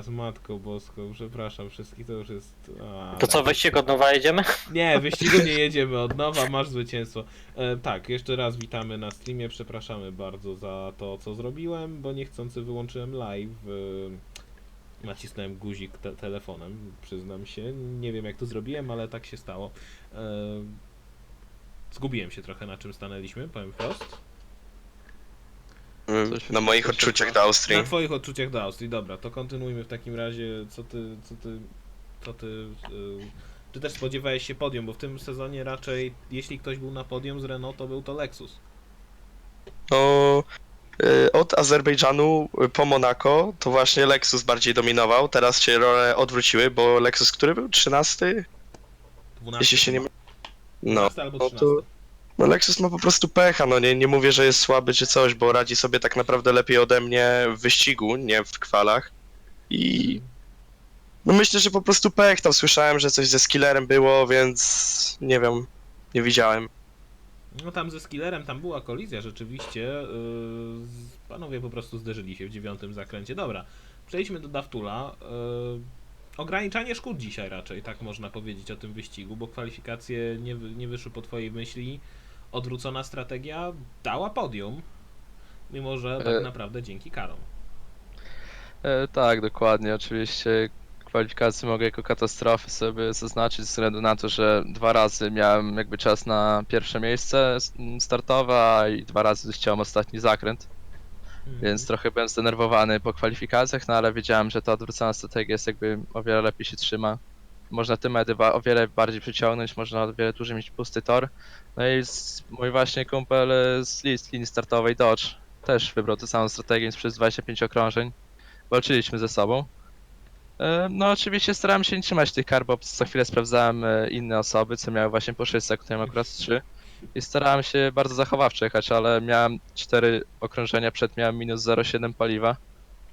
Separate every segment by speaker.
Speaker 1: Z Matką Boską, przepraszam wszystkich, to już jest... A,
Speaker 2: To co,
Speaker 1: tak.
Speaker 2: wyścig od nowa jedziemy?
Speaker 1: Nie, wyścigu nie jedziemy od nowa, masz zwycięstwo. E, tak, jeszcze raz witamy na streamie, przepraszamy bardzo za to, co zrobiłem, bo niechcący wyłączyłem live. E, nacisnąłem guzik te telefonem, przyznam się. Nie wiem, jak to zrobiłem, ale tak się stało. E, zgubiłem się trochę, na czym stanęliśmy, powiem wprost.
Speaker 3: Mm,
Speaker 4: Coś-
Speaker 3: Na moich
Speaker 4: coś
Speaker 3: odczuciach do Austrii.
Speaker 1: Na twoich odczuciach do Austrii, dobra, to kontynuujmy w takim razie, co ty, co ty, co ty, y, czy też spodziewałeś się podium, bo w tym sezonie raczej, jeśli ktoś był na podium z Renault, to był to Lexus.
Speaker 3: No, y, od Azerbejdżanu po Monako to właśnie Lexus bardziej dominował. Teraz się role odwróciły, bo Lexus, który był 13?
Speaker 1: 12,
Speaker 3: Jeśli się nie. my- No,
Speaker 1: 12 albo
Speaker 3: no
Speaker 1: 13.
Speaker 3: to. No Lexus ma po prostu pecha, no nie, nie mówię, że jest słaby czy coś, bo radzi sobie tak naprawdę lepiej ode mnie w wyścigu, nie w kwalach. I no myślę, że po prostu pech, tam słyszałem, że coś ze skillerem było, więc nie wiem, nie widziałem.
Speaker 1: No tam ze Skillerem tam była kolizja rzeczywiście, yy, panowie po prostu zderzyli się w dziewiątym zakręcie. Dobra, przejdźmy do Daftula. Yy, ograniczanie szkód dzisiaj raczej, tak można powiedzieć o tym wyścigu, bo kwalifikacje nie, nie wyszły po twojej myśli. Odwrócona strategia dała podium, mimo że tak
Speaker 4: E.
Speaker 1: naprawdę dzięki karom.
Speaker 4: E, tak, dokładnie. Oczywiście kwalifikacje mogę jako katastrofy sobie zaznaczyć ze względu na to, że dwa razy miałem jakby czas na pierwsze miejsce startowe i dwa razy chciałem ostatni zakręt,
Speaker 1: Mhm.
Speaker 4: więc trochę byłem zdenerwowany po kwalifikacjach, no ale wiedziałem, że ta odwrócona strategia jest jakby o wiele lepiej się trzyma. Można te medy o wiele bardziej przyciągnąć, można o wiele dłużej mieć pusty tor. No i mój właśnie kumpel e, z li- z linii startowej Dodge też wybrał tę samą strategię, przez 25 okrążeń walczyliśmy ze sobą. E, No oczywiście starałem się nie trzymać tych kar, bo co chwilę sprawdzałem e, inne osoby, co miały właśnie po 6 sekund, miałem akurat 3. I starałem się bardzo zachowawczo jechać, ale miałem 4 okrążenia przed, miałem minus 0,7 paliwa,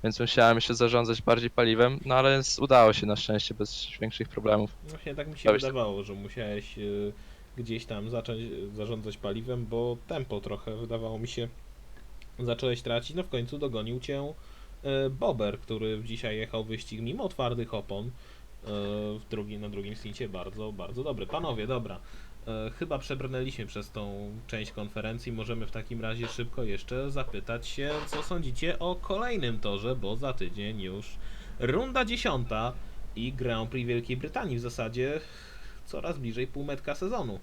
Speaker 4: więc musiałem się zarządzać bardziej paliwem, no ale udało się na szczęście bez większych problemów.
Speaker 1: Właśnie tak mi się
Speaker 4: Dałeś-
Speaker 1: wydawało, że musiałeś y, gdzieś tam zacząć zarządzać paliwem, bo tempo trochę wydawało mi się zacząłeś tracić. No w końcu dogonił cię y, Bober, który dzisiaj jechał wyścig mimo twardych opon. Y, W drugi, na drugim stincie bardzo, bardzo dobry. Panowie, dobra. y, Chyba przebrnęliśmy przez tą część konferencji. Możemy w takim razie szybko jeszcze zapytać się, co sądzicie o kolejnym torze, bo za tydzień już runda dziesiąta i Grand Prix Wielkiej Brytanii w zasadzie coraz bliżej półmetka sezonu.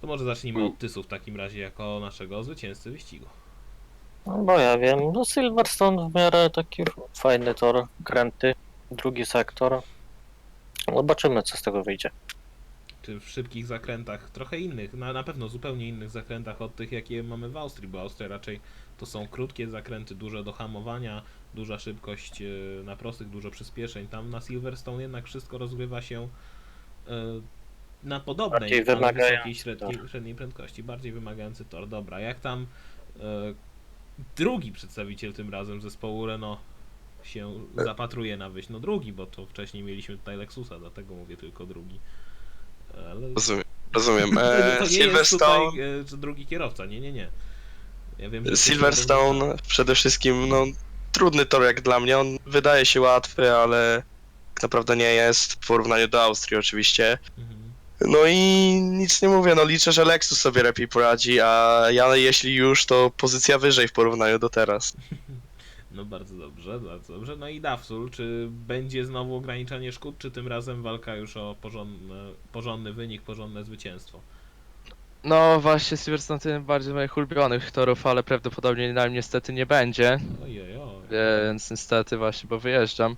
Speaker 1: To może zacznijmy od Tysu w takim razie jako naszego zwycięzcy wyścigu.
Speaker 2: No bo ja wiem, no Silverstone w miarę taki fajny tor, kręty, drugi sektor. Zobaczymy co z tego wyjdzie.
Speaker 1: Czy w szybkich zakrętach, trochę innych, na, na pewno zupełnie innych zakrętach od tych, jakie mamy w Austrii, bo Austria raczej to są krótkie zakręty, duże do hamowania, duża szybkość e, na prostych, dużo przyspieszeń. Tam na Silverstone jednak wszystko rozgrywa się e, na podobnej, wysokiej średniej, średniej prędkości, bardziej wymagający tor. Dobra, jak tam e, drugi przedstawiciel tym razem zespołu Renault się zapatruje na wyjść? No drugi, bo to wcześniej mieliśmy tutaj Lexusa, dlatego mówię tylko drugi. Ale
Speaker 3: Rozumiem. Rozumiem.
Speaker 1: to
Speaker 3: E,
Speaker 1: nie jest
Speaker 3: Silverstone.
Speaker 1: tutaj e, drugi kierowca, nie, nie, nie. Ja wiem,
Speaker 3: Silverstone przede wszystkim, no trudny tor jak dla mnie. On wydaje się łatwy, ale tak naprawdę nie jest w porównaniu do Austrii oczywiście.
Speaker 1: Mhm.
Speaker 3: No i nic nie mówię, no liczę, że Lexus sobie lepiej poradzi, a ja jeśli już, to pozycja wyżej w porównaniu do teraz.
Speaker 1: No bardzo dobrze, bardzo dobrze. No i Dafsul, czy będzie znowu ograniczanie szkód, czy tym razem walka już o porządne, porządny wynik, porządne zwycięstwo?
Speaker 4: No właśnie Silverstone to jeden bardziej z moich ulubionych torów, ale prawdopodobnie na nim niestety nie będzie.
Speaker 1: Ojej, oj.
Speaker 4: więc niestety właśnie, bo wyjeżdżam.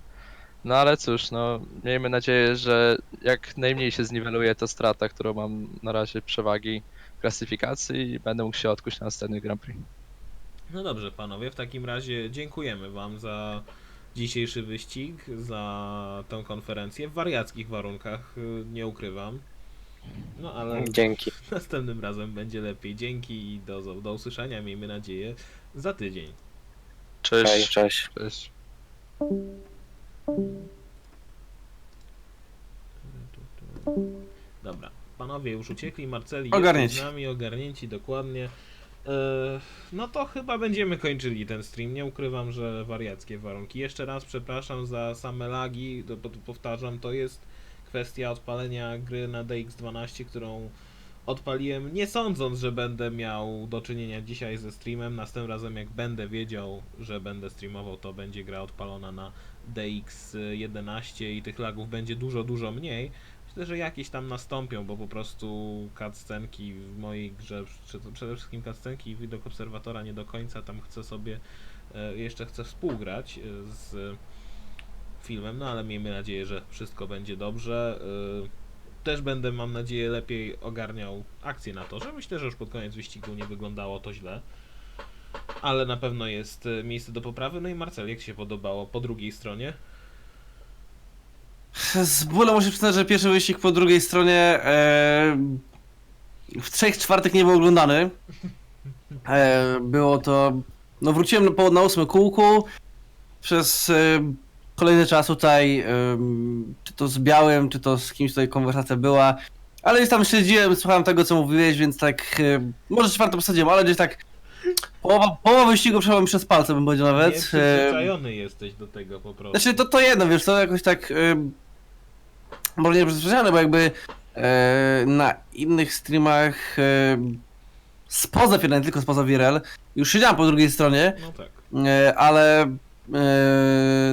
Speaker 4: No ale cóż, no miejmy nadzieję, że jak najmniej się zniweluje ta strata, którą mam na razie przewagi w klasyfikacji i będę mógł się odkuć na następny Grand Prix.
Speaker 1: No dobrze, panowie, w takim razie dziękujemy wam za dzisiejszy wyścig, za tą konferencję w wariackich warunkach, nie ukrywam. No ale
Speaker 2: Dzięki.
Speaker 1: następnym razem będzie lepiej. Dzięki i do, do usłyszenia, miejmy nadzieję, za tydzień.
Speaker 3: Cześć.
Speaker 2: Cześć, cześć.
Speaker 4: Cześć.
Speaker 1: Dobra, panowie już uciekli, Marceli
Speaker 5: Ogarnięci.
Speaker 1: jest z nami, ogarnięci dokładnie. E, No to chyba będziemy kończyli ten stream. Nie ukrywam, że wariackie warunki. Jeszcze raz przepraszam za same lagi. To Powtarzam, to jest kwestia odpalenia gry na DX12, którą odpaliłem nie sądząc, że będę miał do czynienia dzisiaj ze streamem. Następnym razem, jak będę wiedział, że będę streamował, to będzie gra odpalona na DX11 i tych lagów będzie dużo, dużo mniej. Myślę, że jakieś tam nastąpią, bo po prostu cutscenki w mojej grze, przede- wszystkim cutscenki i widok obserwatora nie do końca tam chcę sobie, e, jeszcze chcę współgrać e, z filmem, no ale miejmy nadzieję, że wszystko będzie dobrze. E, Też będę, mam nadzieję, lepiej ogarniał akcję na to, że myślę, że już pod koniec wyścigu nie wyglądało to źle. Ale na pewno jest e, miejsce do poprawy. No i Marcel, jak się podobało po drugiej stronie?
Speaker 5: Z bólem muszę przyznać, że pierwszy wyścig po drugiej stronie e, w trzech czwartych nie był oglądany. E, było to. No wróciłem na, na kółku. Przez e, kolejny czas tutaj, e, czy to z Białym, czy to z kimś tutaj konwersacja była. Ale gdzieś tam śledziłem, słuchałem tego, co mówiłeś, więc tak. E, może czwartą posadziłem, ale gdzieś tak. Połowa, połowa wyścigu przeszła mi przez palce, bym powiedział nawet. E,
Speaker 1: Nieprzyzwyczajony jesteś do tego po prostu.
Speaker 5: znaczy, to, to jedno, wiesz, to jakoś tak. Y, może nie przyzwyczajone, bo jakby e, na innych streamach e, spoza Firel, nie tylko spoza Wirel, już siedziałem po drugiej stronie,
Speaker 1: No tak.
Speaker 5: e, ale e,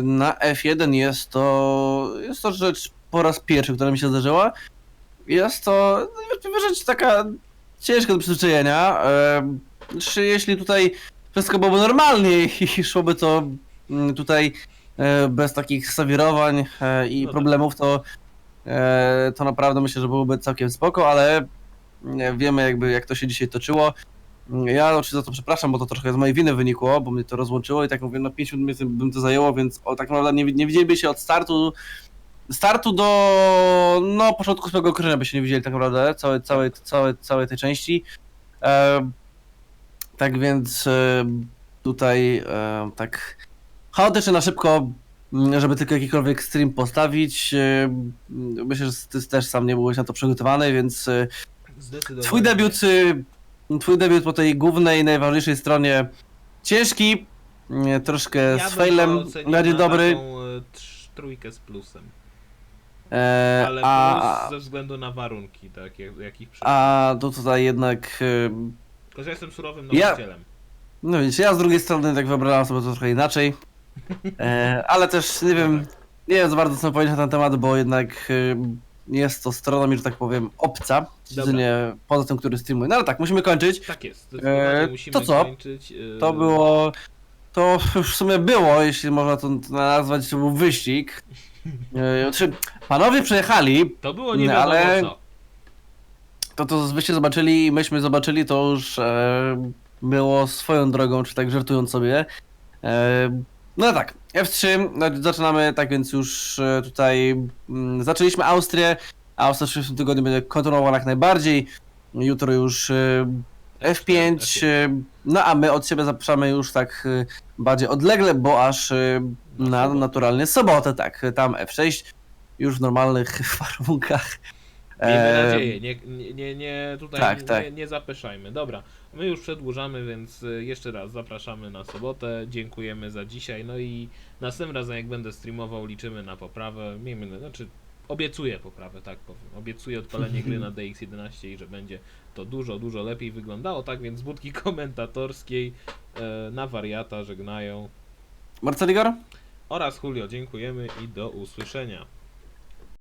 Speaker 5: na F1 jest to. Jest to rzecz po raz pierwszy, która mi się zdarzyła. Jest to niewątpliwie rzecz taka ciężka do przyzwyczajenia. E, czy jeśli tutaj wszystko byłoby normalnie i szłoby to mm, tutaj e, bez takich sawirowań e, i
Speaker 1: No tak.
Speaker 5: problemów, to, e, to naprawdę myślę, że byłoby całkiem spoko, ale nie, wiemy jakby jak to się dzisiaj toczyło. Ja oczywiście za to przepraszam, bo to trochę z mojej winy wynikło, bo mnie to rozłączyło i tak mówię, no 5 minut mnie bym to zajęło, więc o, tak naprawdę nie, nie widzieliby się od startu startu do no początku swojego okrążenia by się nie widzieli tak naprawdę, całej, całej, całej, całej tej części. Tak więc e, tutaj e, tak chaotycznie na szybko, m, żeby tylko jakikolwiek stream postawić. E, m, myślę, że ty też sam nie byłeś na to przygotowany, więc twój debiut, twój debiut po tej głównej, najważniejszej stronie ciężki, e, troszkę
Speaker 1: ja
Speaker 5: z failem, bardziej dobry.
Speaker 1: Trójkę z plusem. Ale
Speaker 5: a,
Speaker 1: plus ze względu na warunki, tak, jak, jakich
Speaker 5: a to tutaj jednak
Speaker 1: Tylko, że jestem surowym
Speaker 5: Ja-
Speaker 1: nauczycielem.
Speaker 5: No wiecie, ja z drugiej strony tak wyobrażam sobie to trochę inaczej. E, ale też nie wiem, nie wiem za bardzo co powiedzieć na ten temat, bo jednak e, jest to strona mi, że tak powiem, obca. Jedynie poza tym, który streamuje. No ale tak, musimy kończyć.
Speaker 1: Tak jest, zdecydowanie
Speaker 5: E,
Speaker 1: musimy
Speaker 5: to co?
Speaker 1: kończyć. e,
Speaker 5: To było. To już w sumie było, jeśli można to nazwać, to był wyścig. E, Znaczy, panowie przejechali,
Speaker 1: To było nie
Speaker 5: No,
Speaker 1: wiadomo
Speaker 5: ale-
Speaker 1: co.
Speaker 5: to to wyście zobaczyli i myśmy zobaczyli, to już e, było swoją drogą, czy tak żartując sobie. E, no tak, F3, no, zaczynamy, tak więc już e, tutaj mm, zaczęliśmy Austrię. Austria w przyszłym tygodniu będzie kontynuowana jak najbardziej. Jutro już e, F5, e, no a my od siebie zapraszamy już tak e, bardziej odlegle, bo aż e, na naturalnie sobotę, tak, tam F6 już w normalnych warunkach.
Speaker 1: Miejmy nadzieję, nie, nie, nie, tutaj
Speaker 5: tak,
Speaker 1: nie,
Speaker 5: tak.
Speaker 1: nie zapeszajmy. Dobra, my już przedłużamy, więc y, jeszcze raz zapraszamy na sobotę. Dziękujemy za dzisiaj. No i następnym razem, jak będę streamował, liczymy na poprawę. Miejmy, na- znaczy obiecuję poprawę, tak powiem. Obiecuję odpalenie gry na DX11 i że będzie to dużo, dużo lepiej wyglądało. Tak więc z budki komentatorskiej e, na wariata żegnają
Speaker 5: Marceligor?
Speaker 1: oraz Julio dziękujemy i do usłyszenia.